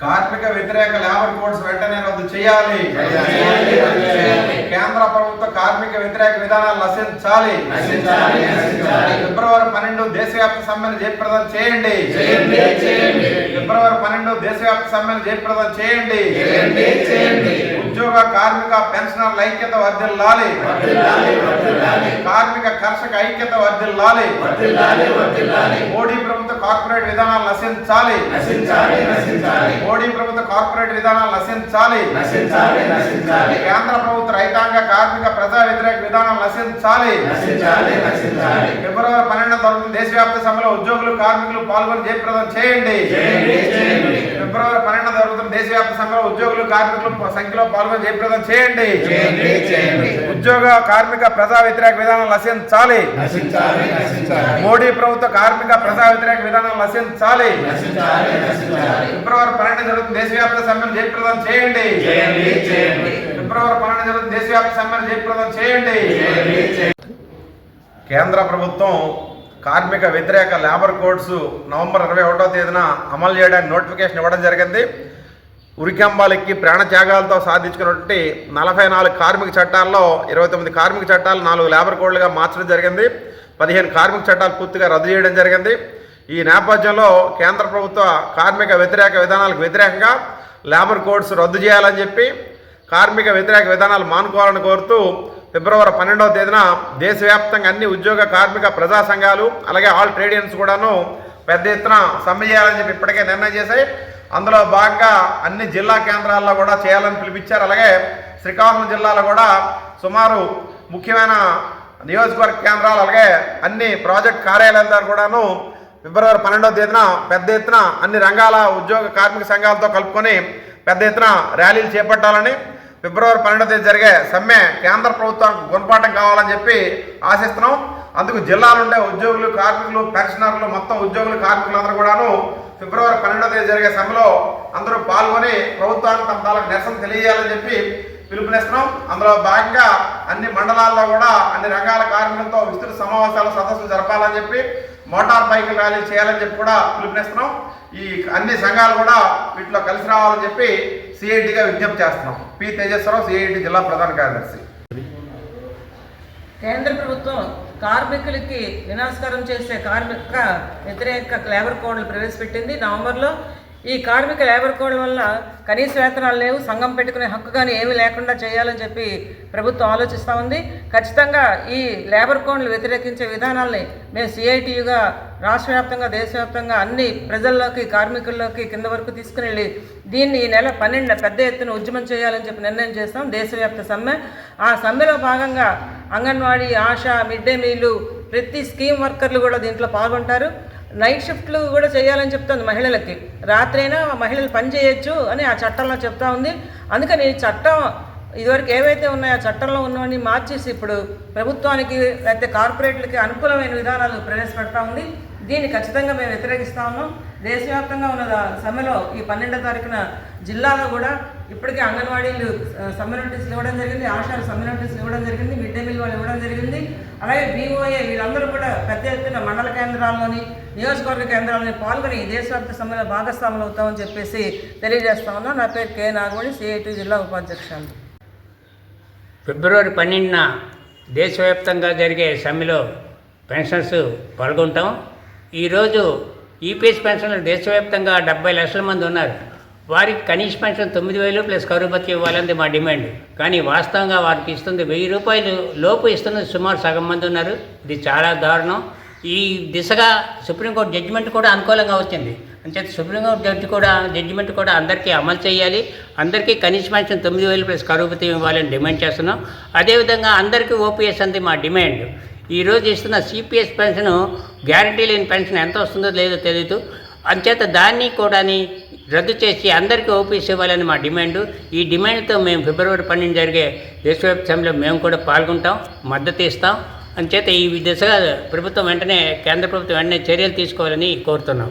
కార్మిక వ్యతిరేక labour codes వెంటనే రద్దు చేయాలి. కేంద్ర ప్రభుత్వ కార్మిక వ్యతిరేక విధానాలు నశించాలి. పన్నెండు దేశవ్యాప్త సమ్మెను జయప్రదం చేయండి. ఫిబ్రవరి పన్నెండు దేశవ్యాప్త సమ్మెను జయప్రదం చేయండి. ఉద్యోగ కార్మిక పెన్షనర్ల ఐక్యత వర్ధిల్లాలి. కార్మిక కర్షక ఐక్యత వర్ధిల్లాలి. మోడీ ప్రభుత్వ కార్పొరేట్ విధానాలు నశించాలి. మోడీ ప్రభుత్వ కార్పొరేట్ విధానాలు నశించాలి. కేంద్ర ప్రభుత్వ రైతాంగ కార్మిక ప్రజా వ్యతిరేక విధానాలు నశించాలి. ఫిబ్రవరి పన్నెండు తరగతి దేశవ్యాప్త సభలో ఉద్యోగులు కార్మికులు పాల్గొని జయప్రదం చేయండి. ఫిబ్రవరి పన్నెండు తరగతి దేశవ్యాప్త సభలో ఉద్యోగులు కార్మికులు సంఖ్యలో పాల్గొని జయప్రదం చేయండి. ఉద్యోగ కార్మిక ప్రజా వ్యతిరేక విధానాలు నశించాలి. మోడీ ప్రభుత్వ కార్మిక ప్రజా వ్యతిరేక విధానాలు నశించాలి. ఫిబ్రవరి పన్నెండు జరుగుతుంది దేశవ్యాప్త సమ్మెను జయప్రదం చేయండి. ఫిబ్రవరి పన్నెండు జరుగుతుంది దేశవ్యాప్త సమ్మెను జయప్రదం చేయండి. కేంద్ర ప్రభుత్వం కార్మిక వ్యతిరేక లేబర్ కోడ్స్ నవంబర్ ఇరవై ఒకటో తేదీన అమలు చేయడానికి నోటిఫికేషన్ ఇవ్వడం జరిగింది. ఉరికంబాలెక్కి ప్రాణ త్యాగాలతో సాధించుకున్నటువంటి నలభై నాలుగు కార్మిక చట్టాల్లో ఇరవై తొమ్మిది కార్మిక చట్టాలు నాలుగు లేబర్ కోడ్లుగా మార్చడం జరిగింది. పదిహేను కార్మిక చట్టాలు పూర్తిగా రద్దు చేయడం జరిగింది. ఈ నేపథ్యంలో కేంద్ర ప్రభుత్వ కార్మిక వ్యతిరేక విధానాలకు వ్యతిరేకంగా లేబర్ కోడ్స్ రద్దు చేయాలని చెప్పి కార్మిక వ్యతిరేక విధానాలు మానుకోవాలని కోరుతూ ఫిబ్రవరి పన్నెండవ తేదీన దేశవ్యాప్తంగా అన్ని ఉద్యోగ కార్మిక ప్రజా సంఘాలు అలాగే ఆల్ ట్రేడ్ యూనియన్స్ కూడాను పెద్ద ఎత్తున సమ్మె చేయాలని చెప్పి ఇప్పటికే నిర్ణయం చేశాయి. అందులో భాగంగా అన్ని జిల్లా కేంద్రాల్లో కూడా చేయాలని పిలిపించారు. అలాగే శ్రీకాకుళం జిల్లాలో కూడా సుమారు ముఖ్యమైన నియోజకవర్గ కేంద్రాలు అలాగే అన్ని ప్రాజెక్ట్ కార్యాలయాల ద్వారా కూడాను ఫిబ్రవరి పన్నెండవ తేదీన పెద్ద ఎత్తున అన్ని రంగాల ఉద్యోగ కార్మిక సంఘాలతో కలుపుకొని పెద్ద ఎత్తున ర్యాలీలు చేపట్టాలని ఫిబ్రవరి పన్నెండో తేదీ జరిగే సమ్మె కేంద్ర ప్రభుత్వానికి గుణపాఠం కావాలని చెప్పి ఆశిస్తున్నాం. అందుకు జిల్లాలో ఉండే ఉద్యోగులు కార్మికులు పెన్షనర్లు మొత్తం ఉద్యోగులు కార్మికులు అందరూ కూడాను ఫిబ్రవరి పన్నెండో తేదీ జరిగే సమ్మెలో అందరూ పాల్గొని ప్రభుత్వానికి తమ తాలకు నిరసన తెలియజేయాలని చెప్పి పిలుపునిస్తున్నాం. అందులో భాగంగా అన్ని మండలాల్లో కూడా అన్ని రంగాల కార్మికులతో విస్తృత సమావేశాలు సదస్సులు జరపాలని చెప్పి మోటార్ బైక్ ర్యాలీ చేయాలని చెప్పి కూడా పిలుపునిస్తున్నాం. ఈ అన్ని సంఘాలు కూడా వీటిలో కలిసి రావాలని చెప్పి సిఐటిగా విజ్ఞప్తి చేస్తున్నాం. పి తేజస్వరావు సిఐటి జిల్లా ప్రధాన కార్యదర్శి. కేంద్ర ప్రభుత్వం కార్మికులకి వినాశకరం చేసే కార్మిక వ్యతిరేక లేబర్ కోడ్లు ప్రవేశపెట్టింది నవంబర్లో. ఈ కార్మిక లేబర్ కోడ్ వల్ల కనీస వేతనాలు లేవు సంఘం పెట్టుకునే హక్కు కానీ ఏమీ లేకుండా చేయాలని చెప్పి ప్రభుత్వం ఆలోచిస్తూ ఉంది. ఖచ్చితంగా ఈ లేబర్ కోడ్లు వ్యతిరేకించే విధానాల్ని మేము సిఐటియుగా రాష్ట్ర వ్యాప్తంగా దేశవ్యాప్తంగా అన్ని ప్రజల్లోకి కార్మికుల్లోకి కింద వరకు తీసుకుని వెళ్ళి దీన్ని ఈ నెల పన్నెండు పెద్ద ఎత్తున ఉద్యమం చేయాలని చెప్పి నిర్ణయం చేస్తాం. దేశవ్యాప్త సమ్మె. ఆ సమ్మెలో భాగంగా anganwadi Asha mid day meal ప్రతి స్కీమ్ వర్కర్లు కూడా దీంట్లో పాల్గొంటారు. నైట్ షిఫ్ట్లు కూడా చేయాలని చెప్తుంది మహిళలకి. రాత్రైనా మహిళలు పని చేయొచ్చు అని ఆ చట్టంలో చెప్తా ఉంది. అందుకని చట్టం ఇదివరకు ఏవైతే ఉన్నాయో ఆ చట్టంలో ఉన్నవన్నీ మార్చేసి ఇప్పుడు ప్రభుత్వానికి లేకపోతే కార్పొరేట్లకి అనుకూలమైన విధానాలు ప్రవేశపెడతా ఉంది. దీన్ని ఖచ్చితంగా మేము వ్యతిరేకిస్తా ఉన్నాం. దేశవ్యాప్తంగా ఉన్న సమ్మెలో ఈ పన్నెండో తారీఖున జిల్లాలో కూడా ఇప్పటికే అంగన్వాడీలు సమ్మె నోటీసులు ఇవ్వడం జరిగింది. ఆశాలు సమ్మె నోటీసులు ఇవ్వడం జరిగింది. మిడ్ డే మీల్ వాళ్ళు ఇవ్వడం జరిగింది. అలాగే బీఓఏ వీళ్ళందరూ కూడా పెద్ద ఎత్తున మండల కేంద్రాల్లోని నియోజకవర్గ కేంద్రాలని పాల్గొని ఈ దేశవ్యాప్త సమ్మెలో భాగస్వాములు అవుతామని చెప్పేసి తెలియజేస్తా ఉన్నాం. నా పేరు కే నాగమణి సిఐటి జిల్లా ఉపాధ్యక్షులు ఫిబ్రవరి పన్నెండున దేశవ్యాప్తంగా జరిగే సమ్మెలో పెన్షన్స్ పాల్గొంటాం. ఈరోజు ఈపీఎస్ పెన్షన్లు దేశవ్యాప్తంగా డెబ్బై లక్షల మంది ఉన్నారు. వారికి కనీస పెన్షన్ తొమ్మిది వేలు ప్లస్ కరుపతి ఇవ్వాలని మా డిమాండ్. కానీ వాస్తవంగా వారికి ఇస్తుంది వెయ్యి రూపాయలు లోపు ఇస్తున్నది సుమారు సగం మంది ఉన్నారు. ఇది చాలా దారుణం. ఈ దిశగా సుప్రీంకోర్టు జడ్జిమెంట్ కూడా అనుకూలంగా వచ్చింది. అంచేత సుప్రీంకోర్టు జడ్జి కూడా జడ్జిమెంట్ కూడా అందరికీ అమలు చేయాలి. అందరికీ కనీస పెన్షన్ తొమ్మిది వేలు ప్లస్ కరూపతి ఇవ్వాలని డిమాండ్ చేస్తున్నాం. అదేవిధంగా అందరికీ ఓపీఎస్ అంది మా డిమాండ్. ఈరోజు ఇస్తున్న సిపిఎస్ పెన్షన్ గ్యారంటీ లేని పెన్షన్ ఎంత వస్తుందో లేదో తెలియదు అంచేత దాన్ని కూడా రద్దు చేసి అందరికీ ఓపీస్ ఇవ్వాలని మా డిమాండ్. ఈ డిమాండ్తో మేము ఫిబ్రవరి పన్నెండు జరిగే దేశవ్యాప్త సమ్మెలో మేము కూడా పాల్గొంటాం మద్దతు ఇస్తాం. అంచేత ఈ దిశగా ప్రభుత్వం వెంటనే కేంద్ర ప్రభుత్వం వెంటనే చర్యలు తీసుకోవాలని కోరుతున్నాం.